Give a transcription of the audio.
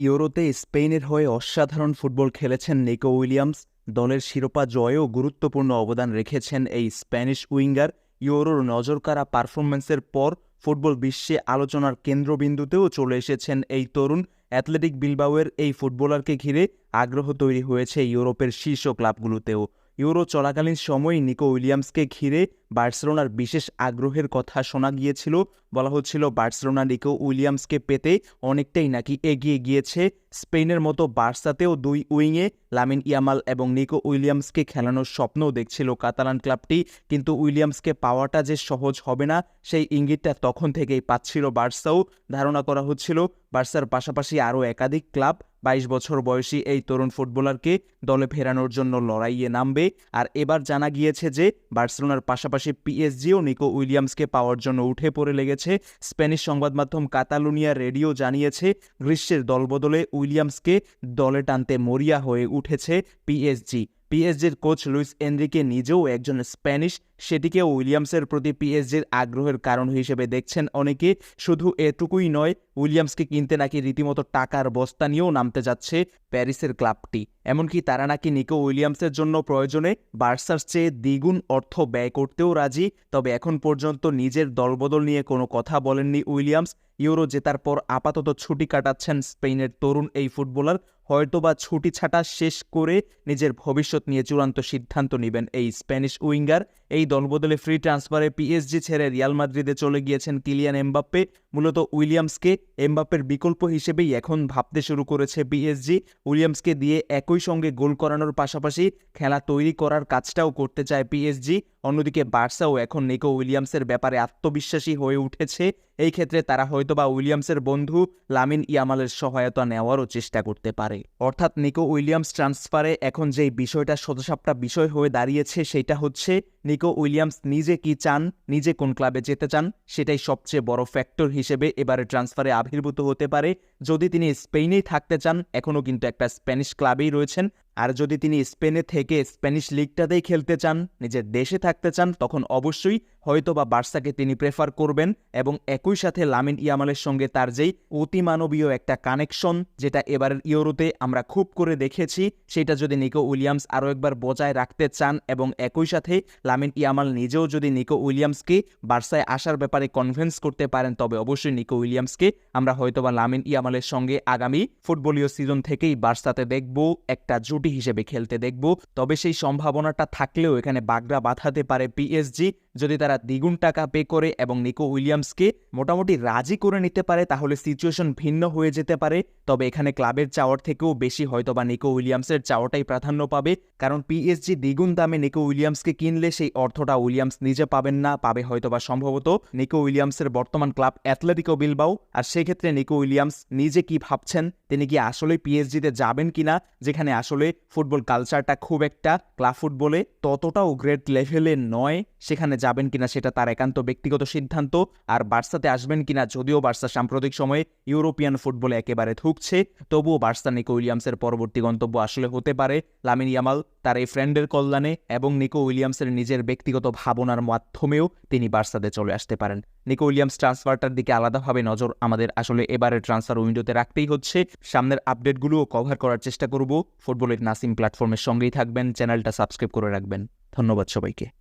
ইউরোতে স্পেনের হয়ে অসাধারণ ফুটবল খেলেছেন নিকো উইলিয়ামস। দলের শিরোপা জয়েও গুরুত্বপূর্ণ অবদান রেখেছেন এই স্প্যানিশ উইঙ্গার। ইউরোর নজরকাড়া পারফরম্যান্সের পর ফুটবল বিশ্বে আলোচনার কেন্দ্রবিন্দুতেও চলে এসেছেন এই তরুণ। অ্যাথলেটিক বিলবাওয়ের এই ফুটবলারকে ঘিরে আগ্রহ তৈরি হয়েছে ইউরোপের শীর্ষ ক্লাবগুলোতেও। ইউরো চলাকালীন সময়ে নিকো উইলিয়ামসকে ঘিরে বার্সেলোনার বিশেষ আগ্রহের কথা শোনা গিয়েছিল। বলা হচ্ছিল বার্সেলোনা নিকো উইলিয়ামসকে পেতে অনেকটাই নাকি এগিয়ে গিয়েছে। স্পেনের মতো বার্সাতেও দুই উইংয়ে লামিন ইয়ামাল এবং নিকো উইলিয়ামসকে খেলানোর স্বপ্নও দেখছিল কাতালান ক্লাবটি। কিন্তু উইলিয়ামসকে পাওয়াটা যে সহজ হবে না, সেই ইঙ্গিতটা তখন থেকেই পাচ্ছিল বার্সাও। ধারণা করা হচ্ছিল বার্সার পাশাপাশি আরও একাধিক ক্লাব বাইশ বছর বয়সী এই তরুণ ফুটবলারকে দলে ফেরানোর জন্য লড়াইয়ে নামবে। আর এবার জানা গিয়েছে যে, বার্সেলোনার পাশাপাশি পিএসজিও নিকো উইলিয়ামসকে পাওয়ার জন্য উঠে পড়ে লেগেছে। স্প্যানিশ সংবাদ মাধ্যম কাতালুনিয়া রেডিও জানিয়েছে, গ্রীষ্মের দলবদলে উইলিয়ামসকে দলে টানতে মরিয়া হয়ে উঠেছে পিএসজি। পিএসজির কোচ লুইস এনরিকে নিজেও একজন স্প্যানিশ সেটিকেও উইলিয়ামসের প্রতি পিএসজির আগ্রহের কারণ হিসেবে দেখছেন অনেকে। শুধু এটুকুই নয়, উইলিয়ামসকে কিনতে নাকি রীতিমতো টাকার বস্তা নিয়েও নামতে যাচ্ছে প্যারিসের ক্লাবটি। এমনকি তারা নাকি নিকো উইলিয়ামসের জন্য প্রয়োজনে বার্সার চেয়ে দ্বিগুণ অর্থ ব্যয় করতেও রাজি। তবে এখন পর্যন্ত নিজের দলবদল নিয়ে কোনো কথা বলেননি উইলিয়ামস। ইউরো জেতার পর আপাতত ছুটি কাটাচ্ছেন স্পেনের তরুণ এই ফুটবলার। হয়তোবা ছুটি ছাটা শেষ করে নিজের ভবিষ্যৎ নিয়ে চূড়ান্ত সিদ্ধান্ত নেবেন এই স্প্যানিশ উইঙ্গার। এই দলবদলে ফ্রি ট্রান্সফারে পিএসজি ছেড়ে রিয়াল মাদ্রিদে চলে গিয়েছেন কিলিয়ান এমবাপ্পে। মূলত উইলিয়ামসকে এমবাপ্পের বিকল্প হিসেবেই এখন ভাবতে শুরু করেছে বিএসজি উইলিয়ামসকে দিয়ে একই সঙ্গে গোল করানোর পাশাপাশি খেলা তৈরি করার কাজটাও করতে চায় পিএসজি। অন্যদিকে বার্সাও এখন নিকো উইলিয়ামসের ব্যাপারে আত্মবিশ্বাসী হয়ে উঠেছে। এই ক্ষেত্রে তারা হয়তোবা উইলিয়ামসের বন্ধু লামিন ইয়ামালের সহায়তা নেওয়ারও চেষ্টা করতে পারে। অর্থাৎ নিকো উইলিয়ামস ট্রান্সফারে এখন যেই বিষয়টা শতসাপটা বিষয় হয়ে দাঁড়িয়েছে সেটা হচ্ছে, নিকো উইলিয়ামস নিজে কি চান, নিজে কোন ক্লাবে যেতে চান, সেটাই সবচেয়ে বড় ফ্যাক্টর হিসেবে এবারে ট্রান্সফারে আবির্ভূত হতে পারে। যদি তিনি স্পেনেই থাকতে চান, এখনও কিন্তু একটা স্প্যানিশ ক্লাবেই রয়েছেন। আর যদি তিনি স্পেনে থেকে স্প্যানিশ লিগটাতেই খেলতে চান, নিজের দেশে থাকতে চান, তখন অবশ্যই হয়তো বা বার্সাকে তিনি প্রেফার করবেন এবং একই সাথে লামিন ইয়ামালের সঙ্গে তার যেই অতিমানবীয় একটা কানেকশন, যেটা এবারের ইউরোতে আমরা খুব করে দেখেছি, সেটা যদি নিকো উইলিয়ামস আরও একবার বজায় রাখতে চান এবং একই সাথে লামিন ইয়ামাল নিজেও যদি নিকো উইলিয়ামসকে বার্সায় আসার ব্যাপারে কনভিন্স করতে পারেন, তবে অবশ্যই নিকো উইলিয়ামসকে আমরা হয়তোবা লামিন ইয়ামালের সঙ্গে আগামী ফুটবলীয় সিজন থেকেই বার্সাতে দেখব একটা জুটি হিসেবে খেলতে দেখব। তবে সেই সম্ভাবনাটা থাকলেও এখানে বাগড়া বাঁধাতে পারে পিএসজি যদি তারা দ্বিগুণ টাকা পে করে এবং নিকো উইলিয়ামসকে মোটামুটি রাজি করে নিতে পারে, তাহলে সিচুয়েশন ভিন্ন হয়ে যেতে পারে। তবে এখানে ক্লাবের চাওয়ার থেকেও বেশি হয়তোবা নিকো উইলিয়ামসের চাওয়াটাই প্রাধান্য পাবে। কারণ পিএসজি দ্বিগুণ দামে নিকো উইলিয়ামসকে কিনলে সেই অর্থটা উইলিয়ামস নিজে পাবেন না, পাবে হয়তোবা সম্ভবত নিকো উইলিয়ামসের বর্তমান ক্লাব অ্যাথলেটিকো বিলবাও। আর সেক্ষেত্রে নিকো উইলিয়ামস নিজে কি ভাবছেন? তিনি কি আসলে পিএসজিতে যাবেন কিনা? যেখানে আসলে ফুটবল কালচারটা খুব একটা ক্লাব ফুটবলে ততটাও গ্রেট লেভেলে নয়। সেখানে যাবেন কিনা সেটা তার একান্ত ব্যক্তিগত সিদ্ধান্ত। আর বার্সাতে আসবেন কিনা যদিও বার্সা সাম্প্রতিক সময়ে ইউরোপিয়ান ফুটবলে একেবারে থুকছে, তবুও বার্সা নিকো উইলিয়ামসের পরবর্তী গন্তব্য আসলে হতে পারে লামিন ইয়ামাল, তার এই ফ্রেন্ডের কল্যাণে এবং নিকো উইলিয়ামসের নিজের ব্যক্তিগত ভাবনার মাধ্যমেও তিনি বার্সাতে চলে আসতে পারেন। নিকো উইলিয়ামস ট্রান্সফারটার দিকে আলাদাভাবে নজর আমাদের আসলে এবারের ট্রান্সফার উইন্ডোতে রাখতেই হচ্ছে। সামনের আপডেটগুলোও কভার করার চেষ্টা করব। ফুটবলের নাসিম প্ল্যাটফর্মের সঙ্গেই থাকবেন, চ্যানেলটা সাবস্ক্রাইব করে রাখবেন। ধন্যবাদ সবাইকে।